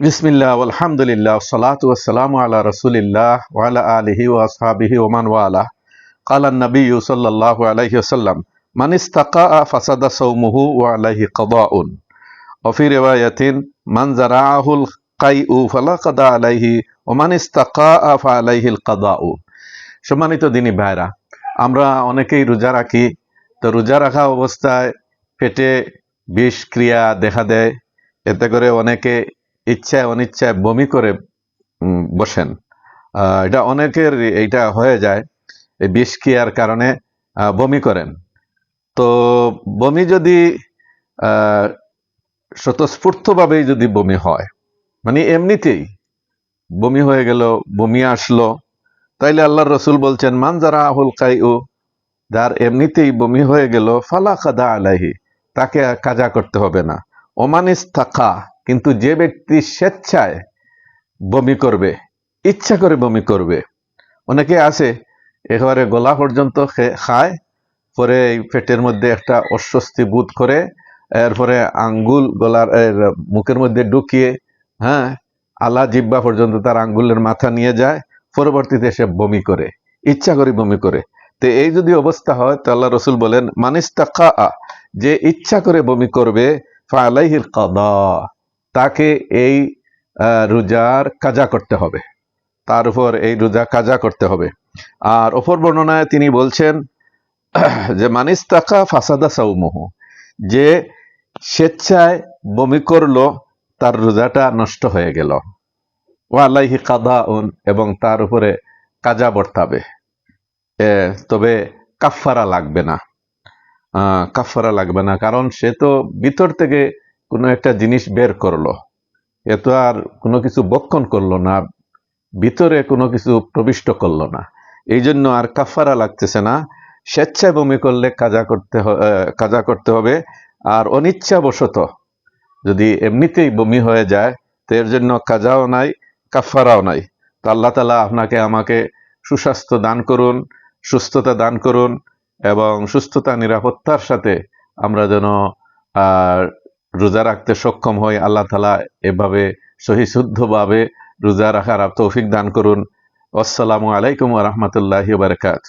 বিসমিল্লাহ আলহামদুলিল্লাহ সালাত ওয়াসালাম আলা রসুলিল্লাহ ওয়ালা আলিহি ওয়াসহাবিহি ওমান ওয়ালা قال النبي صلى الله عليه وسلم من استقاء فسد صومه وعليه قضاء وفي رواية من زرعه القيء فلا قضاء عليه ومن استقاء فعليه القضاء সম্মানিত দিনী ভাইরা আমরা অনেকেই রোজা রাখি তো রোজা রাখা অবস্থায় পেটে বিষ ক্রিয়া দেখা দেয় এতে করে অনেকে ইচ্ছায় অনিচ্ছায় বমি করে বসেন। এটা অনেকের এইটা হয়ে যায়, এই বিষ ক্রিয়ার কারণে বমি করেন। তো বমি যদি স্বতঃস্ফূর্তভাবেই যদি বমি হয় মানে এমনিতেই বমি হয়ে গেল, বমি আসলো, তাইলে আল্লাহর রসুল বলছেন, মান যারা আহুল কাইউ যার এমনিতেই বমি হয়ে গেল, ফালা কাদা আলাহি তাকে কাজা করতে হবে না। ওমানিস থাকা কিন্তু যে ব্যক্তি স্বেচ্ছায় বমি করবে, ইচ্ছা করে বমি করবে, অনেকে আছে, একেবারে গলা পর্যন্ত খায়, পরে এই পেটের মধ্যে একটা অস্বস্তি বোধ করে, এরপরে আঙ্গুল গলার মুখের মধ্যে ঢুকিয়ে হ্যাঁ আলা জিব্বা পর্যন্ত তার আঙ্গুলের মাথা নিয়ে যায়, পরবর্তীতে সে বমি করে, ইচ্ছা করে বমি করে। তো এই যদি অবস্থা হয়, তো আল্লাহ রসুল বলেন মানিস্তাকা যে ইচ্ছা করে বমি করবে, ফালাইহিল কাদা। তাকে এই রোজার কাজা করতে হবে। তার উপর এই রোজা কাজা করতে হবে। আর অপর বর্ণনায় তিনি বলছেন, যে মানিস তাকা ফাসাদা সাউমহ, যে স্বেচ্ছায় বমি করল, তার রোজাটা নষ্ট হয়ে গেল। ওয়ালাইহি কাদা উন এবং তার উপরে কাজা বর্তাবে। তবে কাফারা লাগবে না। কাফারা লাগবে না, কারণ সে তো ভিতর থেকে কোনো একটা জিনিস বের করল। এ তো আর কোনো কিছু বক্ষণ করল না ভিতরে কোনো কিছু প্রবিষ্ট করল না। এই জন্য আর কাফারা লাগতেছে না। স্বেচ্ছায় বমি করলে কাজা করতে কাজা করতে হবে। আর অনিচ্ছাবশত যদি এমনিতেই বমি হয়ে যায় তো এর জন্য কাজাও নাই কাফারাও নাই। তো আল্লাহ তালা আপনাকে আমাকে সুস্বাস্থ্য দান করুন সুস্থতা দান করুন এবং সুস্থতা নিরাপত্তার সাথে আমরা যেন আহ, রোজা রাখতে সক্ষম হয় আল্লাহ তালা এভাবে সহিশুদ্ধভাবে রোজা রাখার তৌফিক দান করুন। আসসালামু আলাইকুম রহমতুল্লাহ বারকাত